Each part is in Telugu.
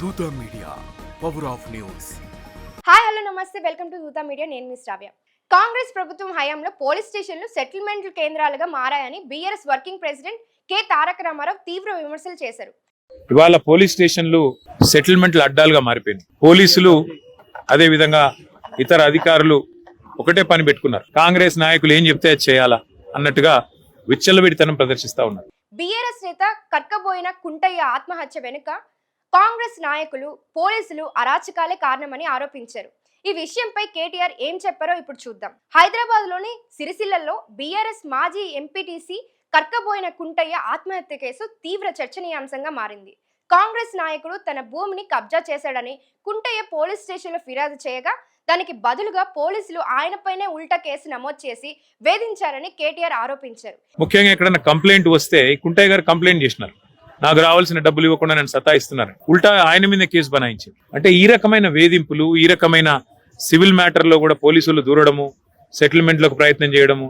Dootha media power of news. Hi hello namaste. Welcome to Dootha media. నేను మిస్ రావ్య కాంగ్రెస్ ప్రభుత్వం హయాంలో పోలీస్ స్టేషన్లు సెటిల్మెంట్ కేంద్రాలుగా మారాయని BRS working president K. Taraka Rama Rao విమర్శలు చేశారు. ఇవాళ పోలీస్ స్టేషన్లు సెటిల్మెంట్ల అడ్డాలుగా మారిపోయింది. పోలీసులు అదే విధంగా ఇతర అధికారులు ఒకటే పని పెట్టుకున్నారు. కాంగ్రెస్ నాయకులు ఏం చెప్తే చేయాలా అన్నట్టుగా విచ్చలవిడితనం ప్రదర్శిస్తా ఉన్నారు. బీఆర్ఎస్ నేత కట్కబోయిన కుంటయ్య ఆత్మహత్య వెనుక కాంగ్రెస్ నాయకులు పోలీసులు అరాచకాలే కారణమని ఆరోపించారు. ఈ విషయంపై కేటీఆర్ ఏం చెప్పారో ఇప్పుడు చూద్దాం. హైదరాబాద్లోని సిరిసిల్లలో బీఆర్ఎస్ మాజీ ఎంపీటీసీ కర్కబోయిన కుంటయ్య ఆత్మహత్య కేసు తీవ్ర చర్చనీయాంశంగా మారింది. కాంగ్రెస్ నాయకుడు తన భూమిని కబ్జా చేశాడని కుంటయ్య పోలీస్ స్టేషన్లో ఫిర్యాదు చేయగా దానికి బదులుగా పోలీసులు ఆయనపైనే ఉల్టా కేసు నమోదు చేసి వేధించారని కేటీఆర్ ఆరోపించారు. ముఖ్యంగా ఎక్కడైనా కంప్లైంట్ వస్తే కుంటయ్య గారు కంప్లైంట్ చేసినారు. నాకు రావాల్సిన డబ్బులు ఇవ్వకుండా నేను సతాయిస్తున్నారు ఉల్టా ఆయన మీద కేసు బనాయించింది. అంటే ఈ రకమైన వేధింపులు ఈ రకమైన సివిల్ మ్యాటర్లో కూడా పోలీసులు దూరడము సెటిల్మెంట్లకు ప్రయత్నం చేయడము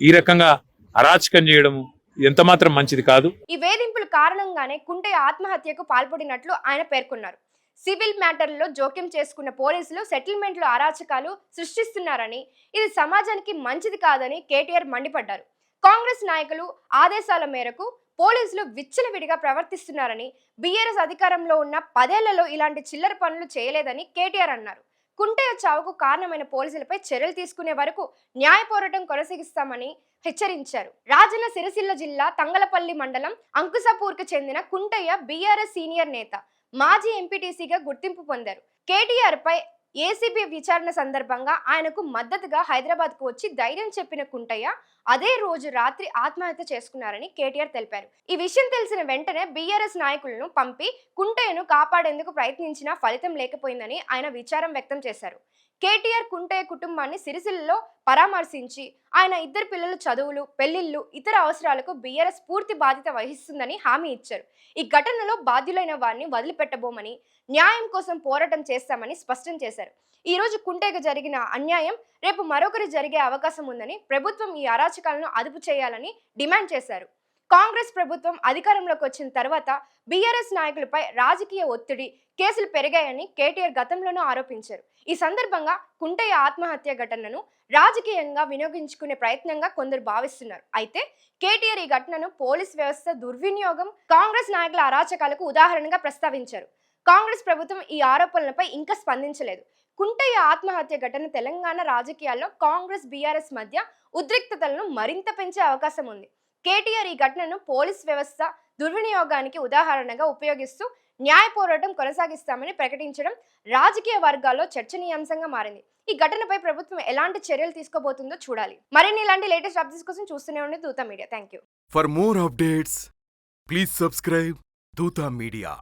ఈ రకంగా అరాచకం చేయడము ఎంత మాత్రం మంచిది కాదు. ఈ వేధింపుల కారణంగానే కుంటే ఆత్మహత్యకు పాల్పడినట్లు ఆయన పేర్కొన్నారు. సివిల్ మ్యాటర్లో జోక్యం చేసుకున్న పోలీసులు సెటిల్మెంట్లో అరాచకాలు సృష్టిస్తున్నారని ఇది సమాజానికి మంచిది కాదని కేటీఆర్ మండిపడ్డారు. కాంగ్రెస్ నాయకులు ఆదేశాల మేరకు పోలీసులు విచ్చలవిడిగా ప్రవర్తిస్తున్నారని బీఆర్ఎస్ అధికారంలో ఉన్న పదేళ్ళలో ఇలాంటి చిల్లర పనులు చేయలేదని కేటీఆర్ అన్నారు. కుంటయ్య చావుకు కారణమైన పోలీసులపై చర్యలు తీసుకునే వరకు న్యాయ పోరాటం కొనసాగిస్తామని హెచ్చరించారు. రాజన్న సిరిసిల్ల జిల్లా తంగలపల్లి మండలం అంకుసాపూర్కు చెందిన కుంటయ్య బీఆర్ఎస్ సీనియర్ నేత మాజీ ఎంపీటీసీగా గుర్తింపు పొందారు. కేటీఆర్ పై ఏసీబీ విచారణ సందర్భంగా ఆయనకు మద్దతుగా హైదరాబాద్కు వచ్చి ధైర్యం చెప్పిన కుంటయ్య అదే రోజు రాత్రి ఆత్మహత్య చేసుకున్నారని కేటీఆర్ తెలిపారు. ఈ విషయం తెలిసిన వెంటనే బీఆర్ఎస్ నాయకులను పంపి కుంటయ్యను కాపాడేందుకు ప్రయత్నించినా ఫలితం లేకపోయిందని ఆయన విచారం వ్యక్తం చేశారు. కేటీఆర్ కుంటయ్య కుటుంబాన్ని సిరిసిల్లలో పరామర్శించి ఆయన ఇద్దరు పిల్లల చదువులు పెళ్ళిళ్ళు ఇతర అవసరాలకు బీఆర్ఎస్ పూర్తి బాధ్యత వహిస్తుందని హామీ ఇచ్చారు. ఈ ఘటనలో బాధ్యులైన వారిని వదిలిపెట్టబోమని న్యాయం కోసం పోరాటం చేస్తామని స్పష్టం చేశారు. ఈ రోజు కుంటేకు జరిగిన అన్యాయం రేపు మరొకరు జరిగే అవకాశం ఉందని ప్రభుత్వం ఈ అరాచకాలను అదుపు చేయాలని డిమాండ్ చేశారు. కాంగ్రెస్ ప్రభుత్వం అధికారంలోకి వచ్చిన తర్వాత బీఆర్ఎస్ నాయకులపై రాజకీయ ఒత్తిడి కేసులు పెరిగాయని కేటీఆర్ గతంలోనూ ఆరోపించారు. ఈ సందర్భంగా కుంటయ్య ఆత్మహత్య ఘటనను రాజకీయంగా వినియోగించుకునే ప్రయత్నంగా కొందరు భావిస్తున్నారు. అయితే కేటీఆర్ ఈ ఘటనను పోలీస్ వ్యవస్థ దుర్వినియోగం కాంగ్రెస్ నాయకుల అరాచకాలకు ఉదాహరణగా ప్రస్తావించారు. కాంగ్రెస్ ప్రభుత్వం ఈ ఆరోపణలపై ఇంకా స్పందించలేదు. కుంటయ్య ఆత్మహత్య ఘటన తెలంగాణ రాజకీయాల్లో కాంగ్రెస్ బీఆర్ఎస్ మధ్య ఉద్రిక్తతలను మరింత పెంచే అవకాశం ఉంది. కేటీఆర్ ఈ ఘటనను పోలీస్ వ్యవస్థ దుర్వినియోగానికి ఉదాహరణగా ఉపయోగిస్తూ న్యాయ పోరాటం కొనసాగిస్తామని ప్రకటించడం రాజకీయ వర్గాల్లో చర్చనీయాంశంగా మారింది. ఈ ఘటనపై ప్రభుత్వం ఎలాంటి చర్యలు తీసుకోబోతుందో చూడాలి. మరిన్ని ఇలాంటి లేటెస్ట్ అప్డేట్స్ కోసం చూస్తూనే ఉండే Dootha media. Thank you for more updates please subscribe Dootha media